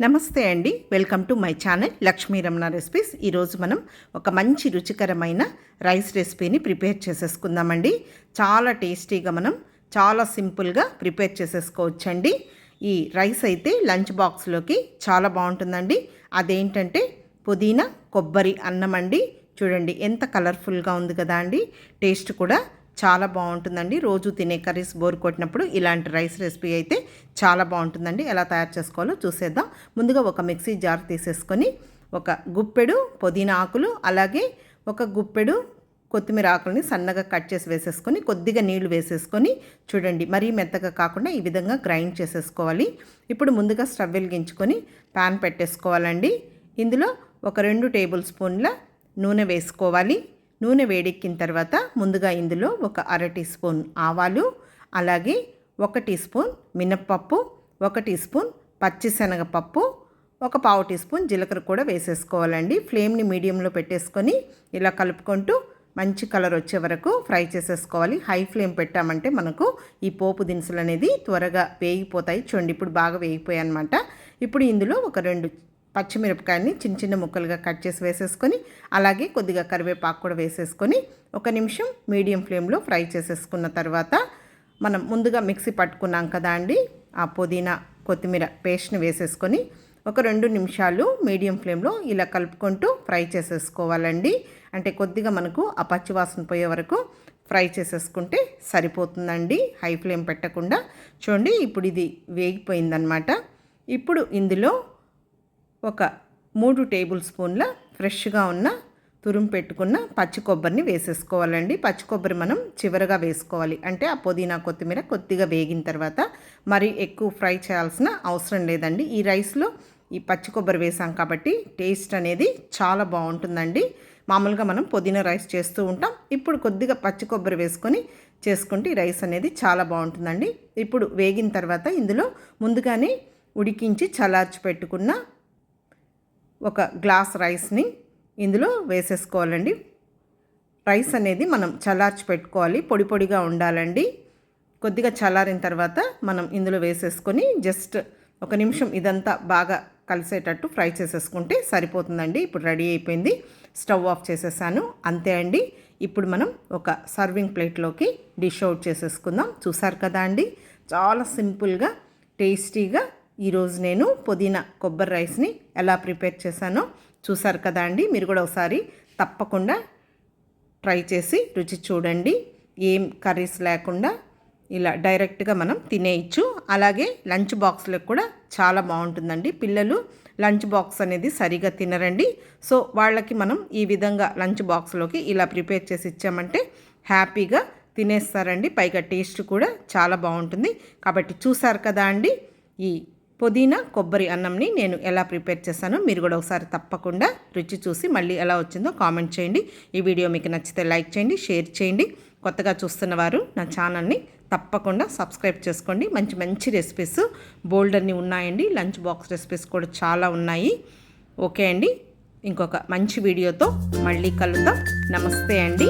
నమస్తే అండి. Welcome to my channel Lakshmi Ramana recipes. ఈరోజు మనం ఒక మంచి రుచికరమైన రైస్ రెసిపీని ప్రిపేర్ చేసేసుకుందామండి. చాలా టేస్టీగా మనం చాలా సింపుల్గా ప్రిపేర్ చేసేసుకోవచ్చండి. ఈ రైస్ అయితే లంచ్ బాక్స్లోకి చాలా బాగుంటుందండి. అదేంటంటే పుదీనా కొబ్బరి అన్నం అండి. చూడండి ఎంత కలర్ఫుల్గా ఉంది కదా అండి. టేస్ట్ కూడా చాలా బాగుంటుందండి. రోజు తినే కర్రీస్ బోర్ కొట్టినప్పుడు ఇలాంటి రైస్ రెసిపీ అయితే చాలా బాగుంటుందండి. ఎలా తయారు చేసుకోవాలో చూసేద్దాం. ముందుగా ఒక మిక్సీ జార్ తీసేసుకొని ఒక గుప్పెడు పుదీనా ఆకులు అలాగే ఒక గుప్పెడు కొత్తిమీర ఆకులని సన్నగా కట్ చేసి వేసేసుకొని కొద్దిగా నీళ్ళు వేసేసుకొని చూడండి. మరీ మెత్తగా కాకుండా ఈ విధంగా గ్రైండ్ చేసేసుకోవాలి. ఇప్పుడు ముందుగా స్టవ్ వెలిగించుకొని ప్యాన్ పెట్టేసుకోవాలండి. ఇందులో ఒక రెండు టేబుల్ స్పూన్ల నూనె వేసుకోవాలి. నూనె వేడెక్కిన తర్వాత ముందుగా ఇందులో ఒక అర టీ స్పూన్ ఆవాలు అలాగే ఒక టీ స్పూన్ మినప్పప్పు ఒక టీ స్పూన్ పచ్చిశనగపప్పు ఒక పావు టీ స్పూన్ జీలకర్ర కూడా వేసేసుకోవాలండి. ఫ్లేమ్ని మీడియంలో పెట్టేసుకొని ఇలా కలుపుకుంటూ మంచి కలర్ వచ్చే వరకు ఫ్రై చేసేసుకోవాలి. హై ఫ్లేమ్ పెట్టామంటే మనకు ఈ పోపు దినుసులు అనేది త్వరగా వేగిపోతాయి. చూడండి ఇప్పుడు బాగా వేగిపోయాయి అనమాట ఇప్పుడు ఇందులో ఒక రెండు పచ్చిమిరపకాయని చిన్న చిన్న ముక్కలుగా కట్ చేసి వేసేసుకొని అలాగే కొద్దిగా కరివేపాకు కూడా వేసేసుకొని ఒక నిమిషం మీడియం ఫ్లేమ్లో ఫ్రై చేసేసుకున్న తర్వాత మనం ముందుగా మిక్సీ పట్టుకున్నాం కదా అండి ఆ పుదీనా కొత్తిమీర పేస్ట్ని వేసేసుకొని ఒక రెండు నిమిషాలు మీడియం ఫ్లేమ్లో ఇలా కలుపుకుంటూ ఫ్రై చేసేసుకోవాలండి. అంటే కొద్దిగా మనకు ఆ పచ్చివాసన పోయే వరకు ఫ్రై చేసేసుకుంటే సరిపోతుందండి హై ఫ్లేమ్ పెట్టకుండా. చూడండి ఇప్పుడు ఇది వేగిపోయిందనమాట ఇప్పుడు ఇందులో ఒక మూడు టేబుల్ స్పూన్ల ఫ్రెష్గా ఉన్న తురుము పెట్టుకున్న పచ్చి కొబ్బరిని వేసేసుకోవాలండి. పచ్చి కొబ్బరి మనం చివరగా వేసుకోవాలి. అంటే ఆ పుదీనా కొత్తిమీర కొద్దిగా వేగిన తర్వాత మరి ఎక్కువ ఫ్రై చేయాల్సిన అవసరం లేదండి. ఈ రైస్లో ఈ పచ్చి కొబ్బరి వేసాం కాబట్టి టేస్ట్ అనేది చాలా బాగుంటుందండి. మామూలుగా మనం పుదీనా రైస్ చేస్తూ ఉంటాం. ఇప్పుడు కొద్దిగా పచ్చి కొబ్బరి వేసుకొని చేసుకుంటే ఈ రైస్ అనేది చాలా బాగుంటుందండి. ఇప్పుడు వేగిన తర్వాత ఇందులో ముందుగానే ఉడికించి చల్లార్చి పెట్టుకున్న ఒక గ్లాస్ రైస్ని ఇందులో వేసేసుకోవాలండి. రైస్ అనేది మనం చల్లార్చి పెట్టుకోవాలి పొడి పొడిగా ఉండాలండి. కొద్దిగా చల్లారిన తర్వాత మనం ఇందులో వేసేసుకొని జస్ట్ ఒక నిమిషం ఇదంతా బాగా కలిసేటట్టు ఫ్రై చేసేసుకుంటే సరిపోతుందండి. ఇప్పుడు రెడీ అయిపోయింది. స్టవ్ ఆఫ్ చేసేసాను. అంతే అండి. ఇప్పుడు మనం ఒక సర్వింగ్ ప్లేట్లోకి డిష్ అవుట్ చేసేసుకుందాం. చూసారు కదా అండి? చాలా సింపుల్గా టేస్టీగా ఈరోజు నేను పుదీనా కొబ్బరి రైస్ని ఎలా ప్రిపేర్ చేశానో చూసారు కదా అండి. మీరు కూడా ఒకసారి తప్పకుండా ట్రై చేసి రుచి చూడండి. ఏం కర్రీస్ లేకుండా ఇలా డైరెక్ట్గా మనం తినేయచ్చు. అలాగే లంచ్ బాక్స్లకు కూడా చాలా బాగుంటుందండి. పిల్లలు లంచ్ బాక్స్ అనేది సరిగా తినరండి. సో వాళ్ళకి మనం ఈ విధంగా లంచ్ బాక్స్లోకి ఇలా ప్రిపేర్ చేసి ఇచ్చామంటే హ్యాపీగా తినేస్తారండి. పైగా టేస్ట్ కూడా చాలా బాగుంటుంది. కాబట్టి చూసారు కదా అండి ఈ పుదీనా కొబ్బరి అన్నంని నేను ఎలా ప్రిపేర్ చేశానో మీరు కూడా ఒకసారి తప్పకుండా రుచి చూసి మళ్ళీ ఎలా వచ్చిందో కామెంట్ చేయండి. ఈ వీడియో మీకు నచ్చితే లైక్ చేయండి షేర్ చేయండి. కొత్తగా చూస్తున్న వారు నా ఛానల్ని తప్పకుండా సబ్స్క్రైబ్ చేసుకోండి. మంచి మంచి రెసిపీస్ బోల్డ్ ఉన్నాయండి. లంచ్ బాక్స్ రెసిపీస్ కూడా చాలా ఉన్నాయి. ఓకే అండి. ఇంకొక మంచి వీడియోతో మళ్ళీ కలుద్దాం. నమస్తే అండి.